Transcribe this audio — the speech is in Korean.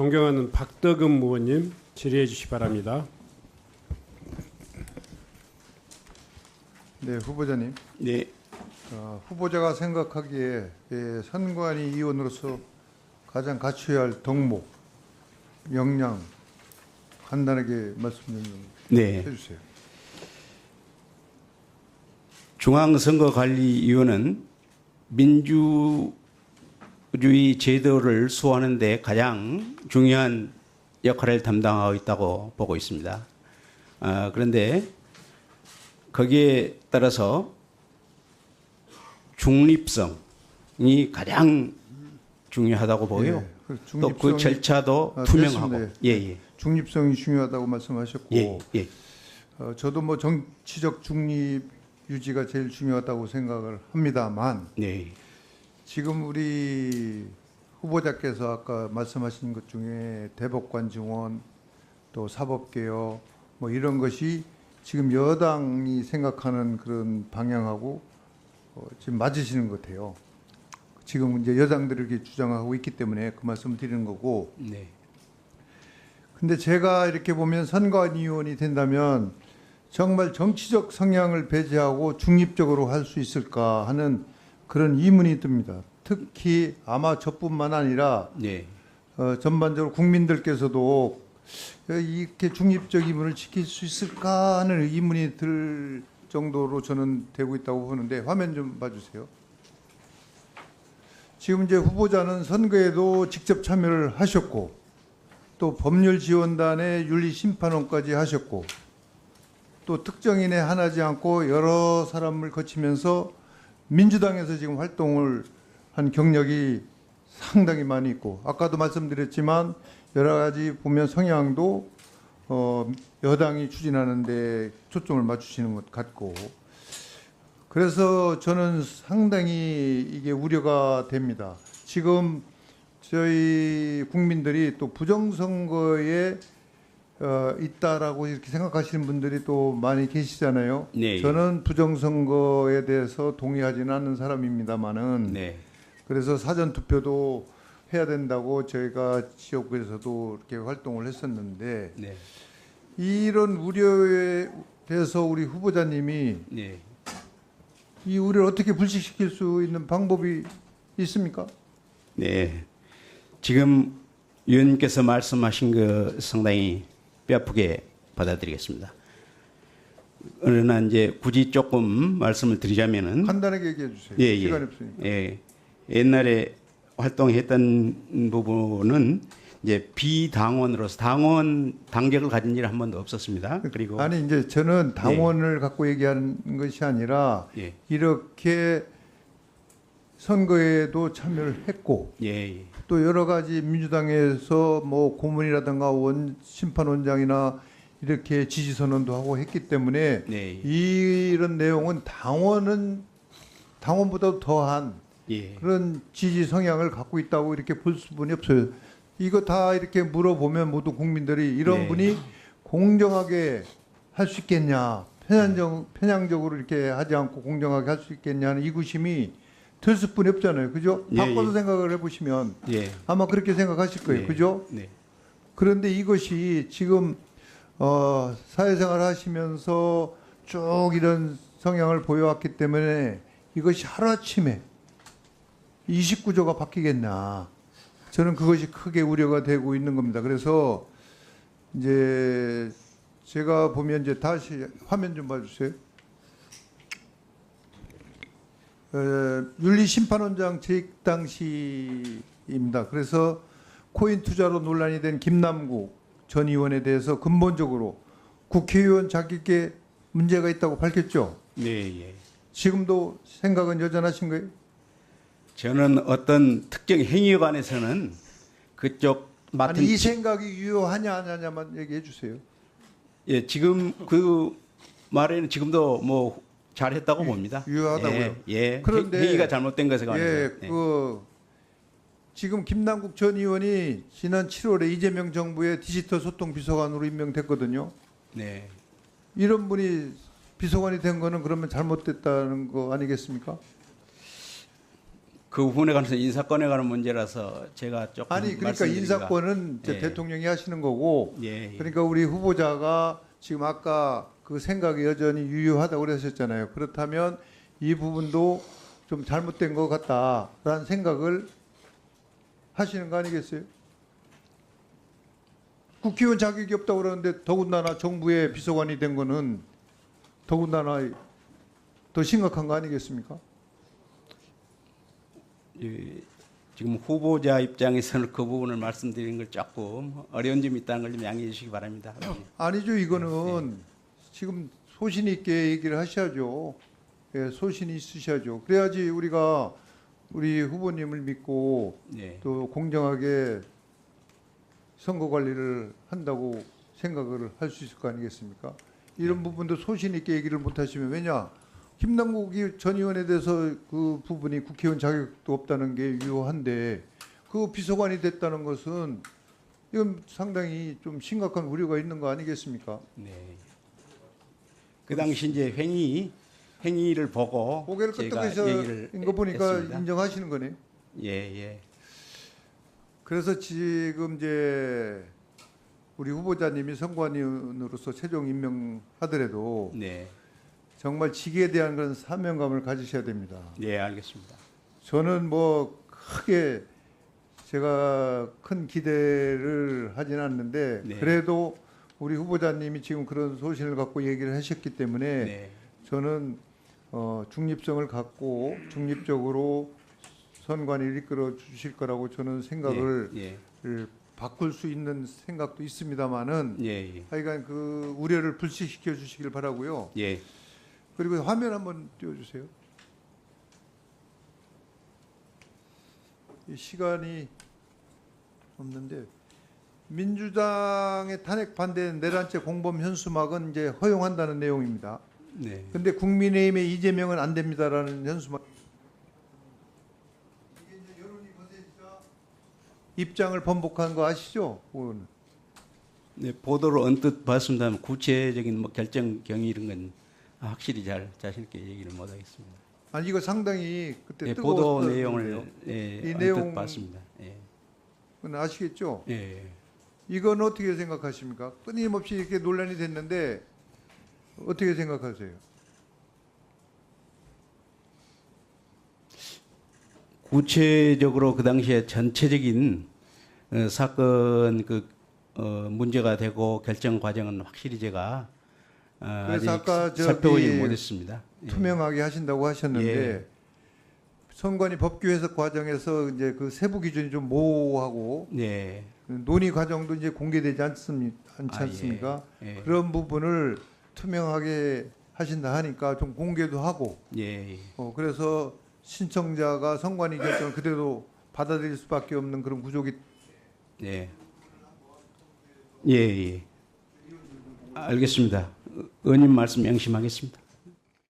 존경하는 박덕흠 의원님 질의해 주시 기 바랍니다. 네, 후보자님. 네, 어, 후보자가 생각하기에 예, 선관위 의원으로서 가장 갖춰야 할 덕목, 역량 간단하게 말씀 좀 네. 해주세요. 중앙선거관리위원회는 민주 주의 제도를 수호하는 데 가장 중요한 역할을 담당하고 있다고 보고 있습니다. 아, 그런데 거기에 따라서 중립성이 가장 중요하다고 보고요. 예, 그또그 절차도 아, 투명하고 됐습니다. 예, 예. 중립성이 중요하다고 말씀하셨고, 예, 예. 어, 저도 뭐 정치적 중립 유지가 제일 중요하다고 생각을 합니다만 네. 지금 우리 후보자께서 아까 말씀하신 것 중에 대법관 증원 또 사법개혁 뭐 이런 것이 지금 여당이 생각하는 그런 방향하고 어, 지금 맞으시는 것 같아요. 지금 이제 여당들이 이렇게 주장하고 있기 때문에 그 말씀을 드리는 거고 네. 근데 제가 이렇게 보면 선관위원이 된다면 정말 정치적 성향을 배제하고 중립적으로 할 수 있을까 하는 그런 의문이 듭니다. 특히 아마 저뿐만 아니라 네. 어, 전반적으로 국민들께서도 이렇게 중립적 의문을 지킬 수 있을까 하는 의문이 들 정도로 저는 되고 있다고 보는데 화면 좀 봐주세요. 지금 이제 후보자는 선거에도 직접 참여를 하셨고 또 법률지원단의 윤리심판원까지 하셨고 또 특정인에 한하지 않고 여러 사람을 거치면서 민주당에서 지금 활동을 한 경력이 상당히 많이 있고 아까도 말씀드렸지만 여러 가지 보면 성향도 어, 여당이 추진하는데 초점을 맞추시는 것 같고 그래서 저는 상당히 이게 우려가 됩니다. 지금 저희 국민들이 또 부정선거에 어, 있다라고 이렇게 생각하시는 분들이 또 많이 계시잖아요. 네. 저는 부정선거에 대해서 동의하지는 않는 사람입니다만은 네. 그래서 사전 투표도 해야 된다고 저희가 지역구에서도 이렇게 활동을 했었는데 네. 이런 우려에 대해서 우리 후보자님이 네. 이 우려를 어떻게 불식시킬 수 있는 방법이 있습니까? 네. 지금 위원님께서 말씀하신 그 상당히 뼈아프게 받아들이겠습니다. 그러나 이제 굳이 조금 말씀을 드리자면은 간단하게 얘기해 주세요. 예, 예. 시간이 없으니까. 예, 옛날에 활동했던 부분은 이제 비당원으로서 당원 당적을 가진 일은 한 번도 없었습니다. 그리고 아니 이제 저는 당원을 갖고 얘기하는 것이 아니라 예, 이렇게 선거에도 참여를 했고 예, 예. 또 여러 가지 민주당에서 뭐 고문이라든가 원 심판원장이나 이렇게 지지 선언도 하고 했기 때문에 네, 이런 내용은 당원은 당원보다 더한 예, 그런 지지 성향을 갖고 있다고 이렇게 볼 수분이 없어요. 이거 다 이렇게 물어보면 모두 국민들이 이런 네. 분이 공정하게 할 수 있겠냐, 편향적, 편향적으로 이렇게 하지 않고 공정하게 할 수 있겠냐는 이 구심이 들 수뿐이 없잖아요. 그죠? 예, 바꿔서 예. 생각을 해보시면 예, 아마 그렇게 생각하실 거예요. 네, 그죠? 네, 그런데 이것이 지금 어, 사회생활 하시면서 쭉 이런 성향을 보여왔기 때문에 이것이 하루아침에 29조가 바뀌겠나. 저는 그것이 크게 우려가 되고 있는 겁니다. 그래서 이제 제가 보면 이제 다시 화면 좀 봐주세요. 어, 윤리심판원장 재직 당시입니다. 그래서 코인 투자로 논란이 된 김남국 전 의원에 대해서 근본적으로 국회의원 자격에 문제가 있다고 밝혔죠. 네, 예. 지금도 생각은 여전하신 거예요? 저는 어떤 특정 행위에 관해서는 그쪽 맡은 아니 이 생각이 유효하냐 안 하냐만 얘기해 주세요. 예, 지금 그 말에는 지금도 뭐 잘했다고 봅니다. 유효하다고요? 예, 예. 그런데- 행위가 잘못된 것에 관해서. 예, 네. 그 지금 김남국 전 의원이 지난 7월에 이재명 정부의 디지털 소통 비서관으로 임명됐거든요. 네. 이런 분이 비서관이 된 거는 그러면 잘못됐다는 거 아니겠습니까? 그 부분에 관해서 인사권에 관한 문제라서 제가 조금 아니 그러니까 인사권은 예. 대통령이 하시는 거고 예, 예. 그러니까 우리 후보자가 지금 아까 그 생각이 여전히 유효하다고 그러셨잖아요. 그렇다면 이 부분도 좀 잘못된 것 같다라는 생각을 하시는 거 아니겠어요? 국회의원 자격이 없다고 그러는데 더군다나 정부의 비서관이 된 거는 더군다나 더 심각한 거 아니겠습니까? 예, 지금 후보자 입장에서는 그 부분을 말씀드리는 걸 조금 어려운 점이 있다는 걸 좀 양해해 주시기 바랍니다. 아니죠. 이거는 지금 소신 있게 얘기를 하셔야죠. 예, 소신이 있으셔야죠. 그래야지 우리가 우리 후보님을 믿고 네. 또 공정하게 선거 관리를 한다고 생각을 할 수 있을 거 아니겠습니까? 이런 부분도 소신 있게 얘기를 못 하시면 왜냐? 김남국이 전 의원에 대해서 그 부분이 국회의원 자격도 없다는 게 유효한데 그 비서관이 됐다는 것은 이건 상당히 좀 심각한 우려가 있는 거 아니겠습니까? 네. 그 당시 이제 행위 행위를 보고 고개를 끄덕여서 인거 보니까 했습니다. 인정하시는 거네. 예, 예. 그래서 지금 이제 우리 후보자님이 선관위원으로서 최종 임명하더라도 네. 정말 직에 대한 그런 사명감을 가지셔야 됩니다. 네, 알겠습니다. 저는 뭐 크게 제가 큰 기대를 하진 않는데 네. 그래도 우리 후보자님이 지금 그런 소신을 갖고 얘기를 하셨기 때문에 네. 저는 어, 중립성을 갖고 중립적으로 선관위를 이끌어 주실 거라고 저는 생각을 예. 을 바꿀 수 있는 생각도 있습니다만은 예. 예. 하여간 그 우려를 불식시켜 주시길 바라고요. 예. 그리고 화면 한번 띄워주세요. 이 시간이 없는데 민주당의 탄핵 반대 내란죄 공범 현수막은 이제 허용한다는 내용입니다. 네. 근데 국민의힘의 이재명은 안 됩니다라는 현수막. 입장을 번복한 거 아시죠? 그거는. 네, 보도를 언뜻 봤습니다만 구체적인 뭐 결정 경위 이런 건 확실히 잘 자신 있게 얘기를 못 하겠습니다. 아니 이거 상당히 그때 예, 보도 내용을. 예, 이 언뜻 내용- 봤습니다. 예. 아시겠죠? 예. 이건 어떻게 생각하십니까? 끊임없이 이렇게 논란이 됐는데 어떻게 생각하세요? 구체적으로 그 당시에 전체적인 어, 사건 그 어, 문제가 되고 결정 과정은 확실히 제가 어, 그래서 살펴보지 못했습니다. 예. 투명하게 하신다고 하셨는데 예. 선관위 법규 해석 과정에서 이제 그 세부 기준이 좀 모호하고 네. 논의 과정도 이제 공개되지 않습니, 않지 아, 예. 않습니까? 예. 그런 부분을 투명하게 하신다 하니까 좀 공개도 하고 예. 예. 어, 그래서 신청자가 선관위 결정을 그대로 받아들일 수밖에 없는 그런 구조기 예. 예, 예. 알겠습니다. 의원님 말씀 양심하겠습니다.